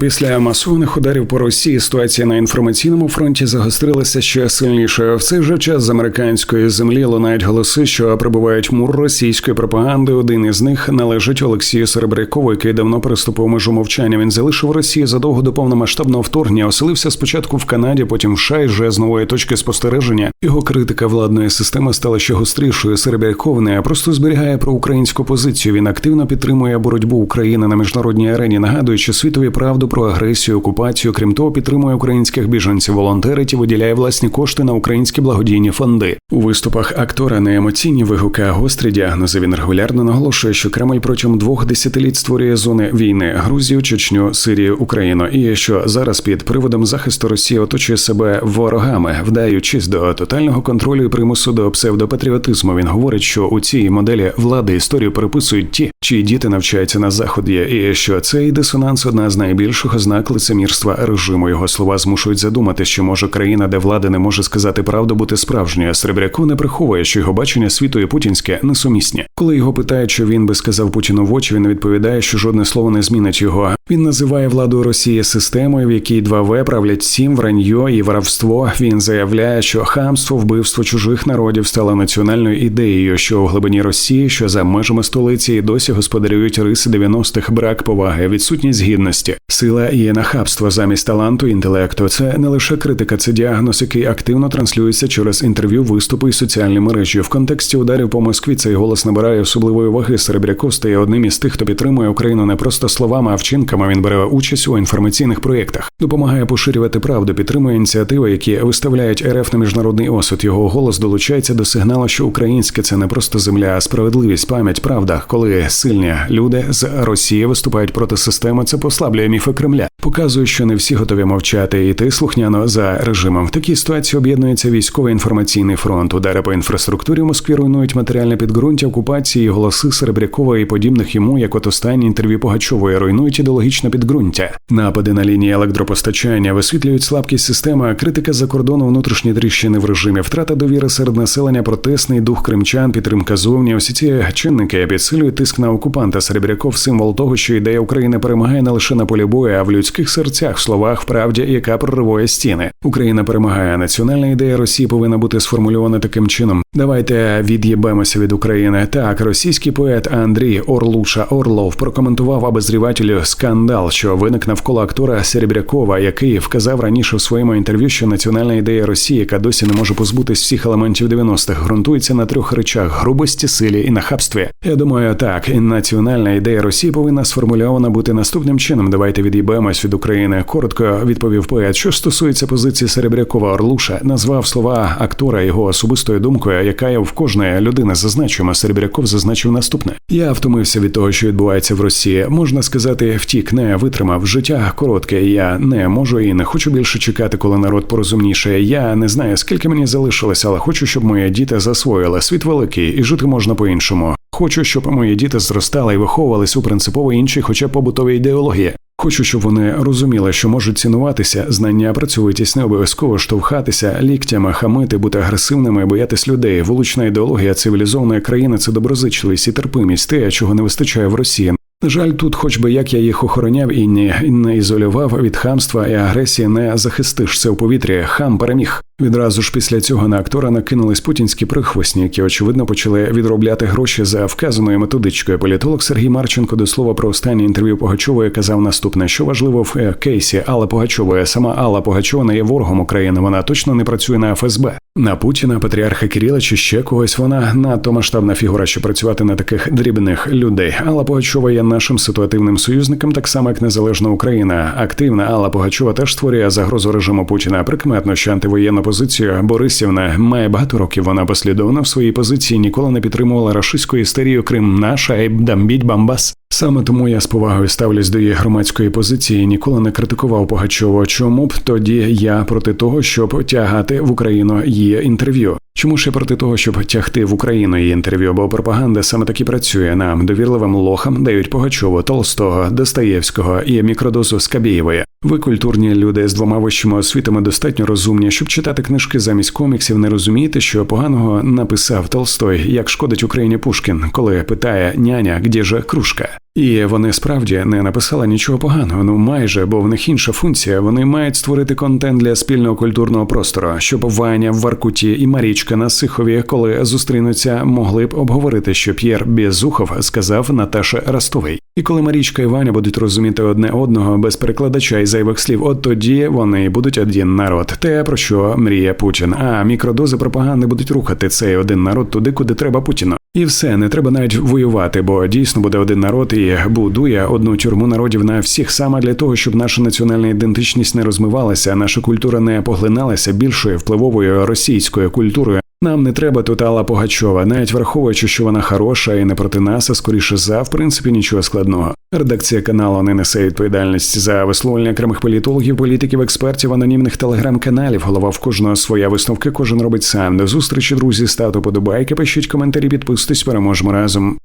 Після масованих ударів по Росії ситуація на інформаційному фронті загострилася ще сильніше. В цей же час з американської землі лунають голоси, що прибувають мур російської пропаганди. Один із них належить Олексію Серебрякову, який давно переступив межу мовчання. Він залишив Росію задовго до повномасштабного вторгнення. Оселився спочатку в Канаді, потім в США і вже з нової точки спостереження. Його критика владної системи стала ще гострішою. Серебряков не просто зберігає про українську позицію. Він активно підтримує боротьбу України на міжнародній арені, нагадуючи світові правду про агресію, окупацію. Крім того, підтримує українських біженців, волонтерить і виділяє власні кошти на українські благодійні фонди. У виступах актора не емоційні вигуки, а гострі діагнози. Він регулярно наголошує, що Кремль протягом двох десятиліть створює зони війни Грузію, Чечню, Сирію, Україну, і що зараз під приводом захисту Росії оточує себе ворогами, вдаючись до тотального контролю і примусу до псевдопатріотизму. Він говорить, що у цій моделі влади історію переписують ті, чиї діти навчаються на заході, і що цей дисонанс одна з найбільших ознак лицемірства режиму. Його слова змушують задумати, що може країна, де влада не може сказати правду, бути справжньою. Серебряков не приховує, що його бачення світу і путінське несумісні. Коли його питають, що він би сказав Путіну в очі, він відповідає, що жодне слово не змінить його. Він називає владу Росії системою, в якій 2В правлять сім враньо і воровство. Він заявляє, що хамство, вбивство чужих народів стало національною ідеєю, що у глибині Росії, що за межами столиці, і досі господарюють риси 90-х, брак поваги, відсутність гідності, сила і нахабство замість таланту, інтелекту. Це не лише критика, це діагноз, який активно транслюється через інтерв'ю, виступи і соціальні мережі. В контексті ударів по Москві цей голос набирає особливої ваги. Серебряков стає одним із тих, хто підтримує Україну не просто словами, а вчинками. Він бере участь у інформаційних проєктах, допомагає поширювати правду, підтримує ініціативи, які виставляють РФ на міжнародний осуд. Його голос долучається до сигналу, що українське це не просто земля, а справедливість, пам'ять, правда. Коли сильні люди з Росії виступають проти системи, це послаблює міфи Кремля. Показує, що не всі готові мовчати і йти слухняно за режимом. В такій ситуації об'єднується військовий інформаційний фронт. Удари по інфраструктурі Москві руйнують матеріальне підґрунтя окупації, голоси Серебрякова і подібних йому, як от останні інтерв'ю Погачової, руйнують ідеологічне підґрунтя. Напади на лінії електропостачання висвітлюють слабкість системи, критика за кордону, внутрішні тріщини в режимі, втрата довіри серед населення, протестний дух кримчан, підтримка зовні. Усі ці чинники підсилюють тиск на окупанта. Серебряков символ того, що ідея України перемагає не лише на полі бою, а в людських серцях, словах, правді, яка прориває стіни. Україна перемагає. Національна ідея Росії повинна бути сформульована таким чином. Давайте від'єбемося від України. Так, російський поет Андрій Орлуша Орлов прокоментував обозрівателю скандал, що виник навколо актора Серебрякова, який вказав раніше в своєму інтерв'ю, що національна ідея Росії, яка досі не може позбутись всіх елементів 90-х, ґрунтується на трьох речах: грубості, силі і нахабстві. Я думаю, так і національна ідея Росії повинна сформульована бути наступним чином. Давайте від'їбемось від України. Коротко відповів поет. Що стосується позиції Серебрякова Орлуша, назвав слова актора його особистою думкою, яка є в кожної людини зазначуємо. Серебряков зазначив наступне: я втомився від того, що відбувається в Росії. Можна сказати, втік, не витримав життя коротке. Я не можу і не хочу більше чекати, коли народ порозумніше. Я не знаю, скільки мені залишилося, але хочу, щоб мої діти засвоїли світ великий і жити можна по-іншому. Хочу, щоб мої діти зростали і виховувались у принципово іншій, хоча побутовій ідеології. Хочу, щоб вони розуміли, що можуть цінуватися, знання, працюватись не обов'язково штовхатися, ліктями, хамити, бути агресивними, боятись людей. Вулична ідеологія цивілізованої країни це доброзичливість і терпимість, те, чого не вистачає в Росії. Жаль, тут, хоч би як я їх охороняв і не, ізолював від хамства і агресії, не захистишся у повітрі. Хам переміг. Відразу ж після цього на актора накинулись путінські прихвостні, які очевидно почали відробляти гроші за вказаною методичкою. Політолог Сергій Марченко до слова про останнє інтерв'ю Погачової казав наступне: що важливо в е, кейсі Алла Погачової. Сама Алла Погачова не є ворогом України. Вона точно не працює на ФСБ. На Путіна, Патріарха Кирила чи ще когось. Вона надто масштабна фігура, щоб працювати на таких дрібних людей. Алла Погачова є нашим ситуативним союзником, так само як незалежна Україна. Активна Алла Погачова теж створює загрозу режиму Путіна. Прикметно, що антивоєнна позиція Борисівна має багато років. Вона послідовно в своїй позиції ніколи не підтримувала рашистську істерію Крим наша і дамбіть Бамбас. Саме тому я з повагою ставлюсь до її громадської позиції, ніколи не критикував Погачова. Чому б тоді я проти того, щоб тягати в Україну її інтерв'ю? Чому ж я проти того, щоб тягти в Україну її інтерв'ю? Бо пропаганда саме таки працює нам довірливим лохам дають Погачову, Толстого, Достоєвського і мікродозу Скабєєвої. Ви культурні люди з двома вищими освітами достатньо розумні, щоб читати книжки замість коміксів, не розумієте, що поганого написав Толстой, як шкодить Україні Пушкін, коли питає няня, де же кружка. І вони справді не написали нічого поганого. Ну майже, бо в них інша функція. Вони мають створити контент для спільного культурного простору, щоб Ваня в Воркуті і Марічка на Сихові, коли зустрінуться, могли б обговорити, що П'єр Безухов сказав Наташа Ростовий. І коли Марічка і Ваня будуть розуміти одне одного без перекладача і зайвих слів, от тоді вони будуть один народ. Те про що мріє Путін. А мікродози пропаганди будуть рухати цей один народ туди, куди треба Путіну. І все, не треба навіть воювати, бо дійсно буде один народ і будує одну тюрму народів на всіх саме для того, щоб наша національна ідентичність не розмивалася, наша культура не поглиналася більшою впливовою російською культурою. Нам не треба тут Алла Погачова, навіть враховуючи, що вона хороша і не проти нас, а скоріше за в принципі нічого складного. Редакція каналу не несе відповідальність за висловлення окремих політологів, політиків, експертів, анонімних телеграм-каналів. Голова в кожного своя висновки, кожен робить сам. До зустрічі, друзі, ставте подобайки, пишіть коментарі, підписуйтесь, переможемо разом.